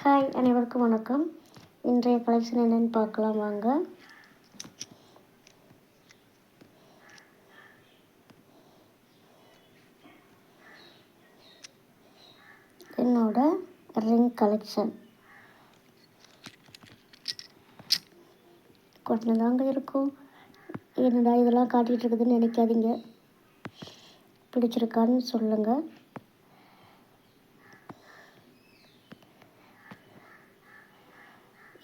Hi அனைவருக்கும் வணக்கம். இன்றைய கலெக்ஷன் என்னென்னு பார்க்கலாம் வாங்க. என்னோட ரிங் கலெக்ஷன் கொஞ்சம் தாங்க இருக்கும். என்னடா இதெல்லாம் காட்டிகிட்டு இருக்குதுன்னு நினைக்காதீங்க. பிடிச்சிருக்கான்னு சொல்லுங்கள்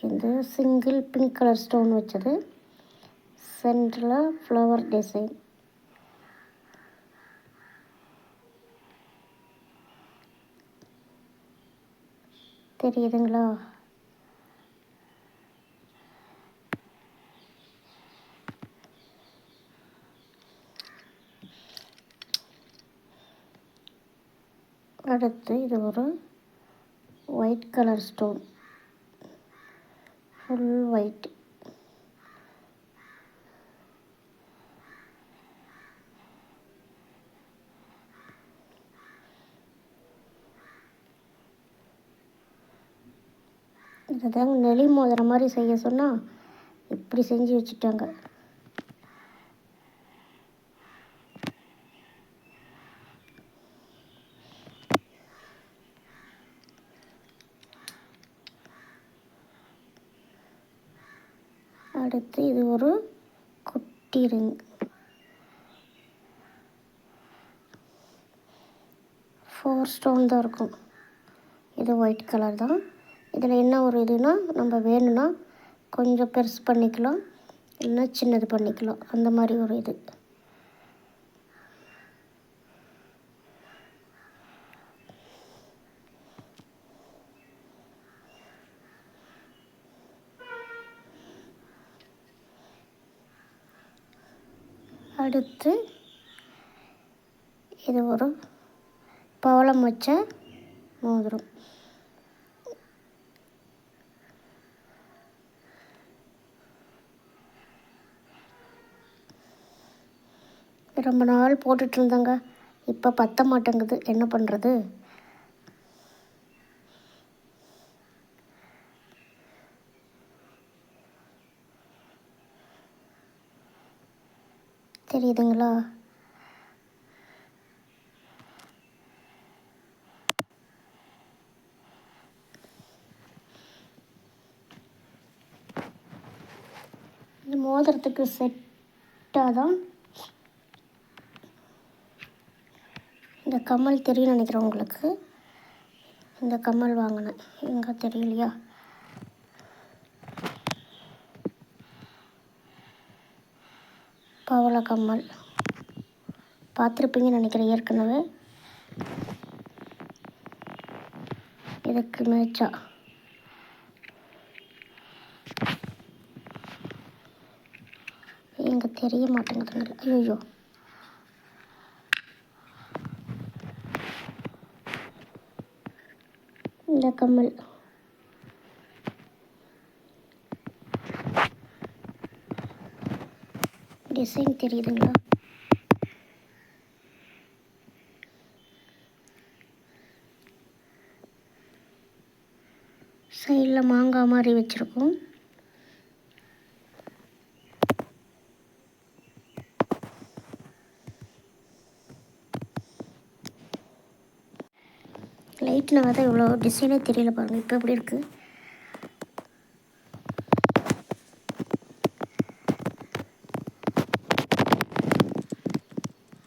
இது சிங்கிள் பிங்க் கலர் ஸ்டோன் வச்சது. சென்டரில் ஃப்ளவர் டிசைன். தெரியுதுங்களா? அடுத்து இது ஒரு white colour stone. Full white இதுதாங்க நெளி மோதுற மாதிரி செய்ய சொன்னால் இப்படி செஞ்சு வச்சுட்டாங்க. அடுத்து இது ஒரு குட்டி ரிங் ஃபோர் ஸ்டோன் தான் இருக்கும். இது ஒயிட் கலர் தான். இதில் என்ன ஒரு இதுனா நம்ம வேணும்னா கொஞ்சம் பெருசு பண்ணிக்கலாம். இல்லைன்னா சின்னது பண்ணிக்கலாம். அந்த மாதிரி ஒரு இது. அடுத்து இது ஒரு பவளம் வச்ச மோதிரம். ரொம்ப நாள் போட்டுட்டு இருந்தேங்க. இப்போ பத்த மாட்டேங்குது. என்ன பண்ணுறது தெரியுதுங்களா? இது மோதிரத்துக்கு செட்டாக தான் இந்த கம்மல் தெரியும் நினைக்கிறேன் உங்களுக்கு. இந்த கம்மல் வாங்கினேன். எங்கே தெரியலையா? பவள கம்மல் பார்த்துருப்பீங்கன்னு நினைக்கிறேன் ஏற்கனவே. இதுக்கு மேட்சா. எங்கே தெரிய மாட்டேங்குதுங்க ஐயோ இந்த கம்மல். டிசைன் தெரியுதுங்களா? சைடில் மாங்காய் மாதிரி வச்சுருக்கோம். லைட்டில் தான் இவ்வளோ டிசைனே தெரியல பாருங்கள் இப்போ எப்படி இருக்குது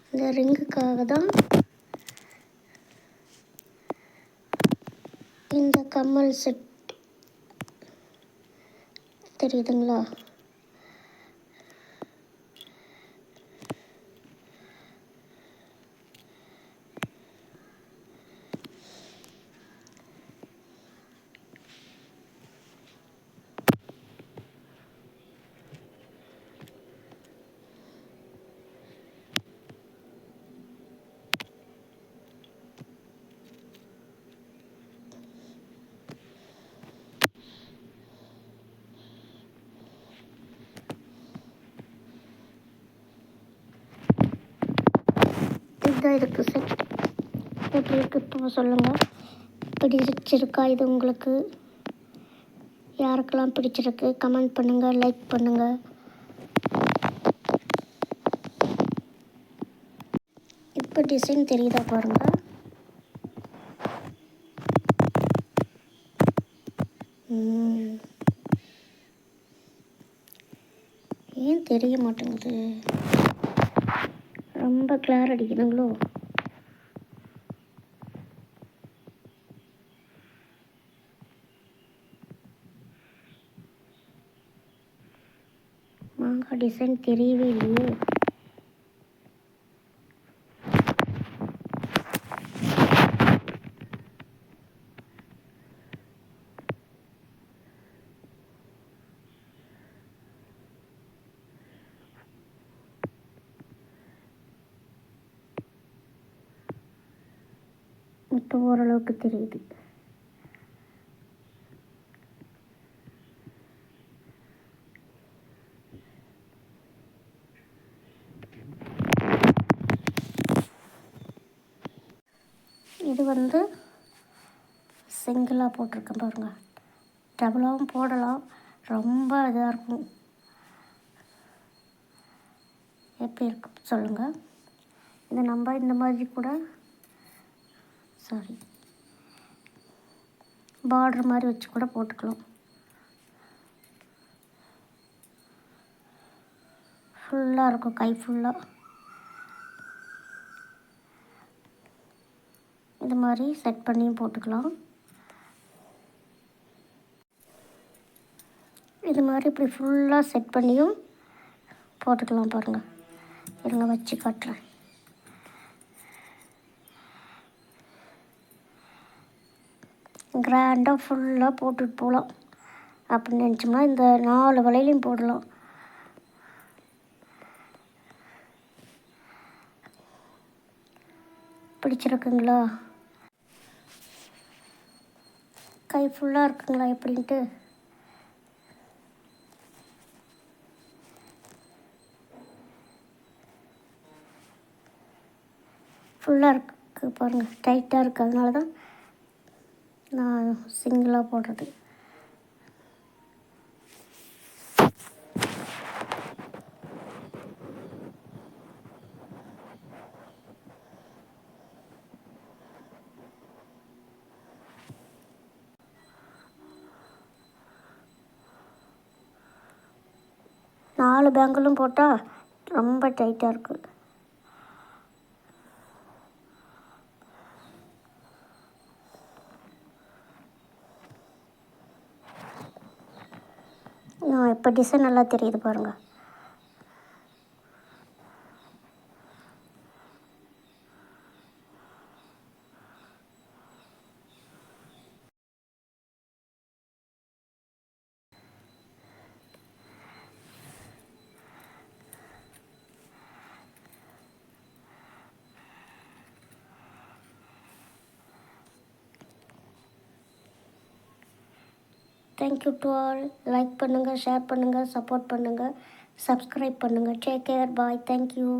இந்த ரிங்குக்காக தான் இந்த கம்மல் செட் தெரியுதுங்களா? தான் இதுக்கு செட் எப்படி இருக்கு இப்போ சொல்லுங்கள் இப்போ பிடிச்சிருக்கா இது உங்களுக்கு? யாருக்கெல்லாம் பிடிச்சிருக்கு? கமெண்ட் பண்ணுங்கள் லைக் பண்ணுங்கள் இப்போ டிசைன் தெரியுதா பாருங்கள் ஏன் தெரிய மாட்டேங்குது? ரொம்ப கிளார் அடிக்கணுங்களோ மாங்காய் டிசைன் தெரியவே இல்லையே. இப்போ ஓரளவுக்கு தெரியுது. இது வந்து சிங்கிளாக போட்டிருக்கேன் பாருங்கள் டபுளாகவும் போடலாம். ரொம்ப இதாக இருக்கும். எப்படி இருக்கு சொல்லுங்கள் இது நம்ம இந்த மாதிரி கூட சாரி. பார்டர் மாதிரி வச்சு கூட போட்டுக்கலாம். ஃபுல்லாக இருக்கும் கை ஃபுல்லாக இது மாதிரி செட் பண்ணியும் போட்டுக்கலாம். இது மாதிரி இப்படி ஃபுல்லாக செட் பண்ணியும் போட்டுக்கலாம் பாருங்கள் இருங்க வச்சு காட்டுறேன். கிராண்டாக ஃபுல்லாக போட்டுட்டு போகலாம். அப்படின்னு நினச்சோம்னா இந்த நாலு வலையிலையும் போடலாம். பிடிச்சிருக்குங்களா? கை ஃபுல்லாக இருக்குங்களா எப்படின்ட்டு? ஃபுல்லாக இருக்கு பாருங்கள் டைட்டாக இருக்குது அதனால தான் நான் சிங்கிளாக போடுறது. நாலு பேங்கிலும் போட்டால் ரொம்ப டைட்டாக இருக்குது இப்போ டிசைன் நல்லா தெரியுது பாருங்கள் thank you to all like பண்ணுங்கள் ஷேர் பண்ணுங்கள் சப்போர்ட் பண்ணுங்கள் சப்ஸ்கிரைப் பண்ணுங்கள் take care bye thank you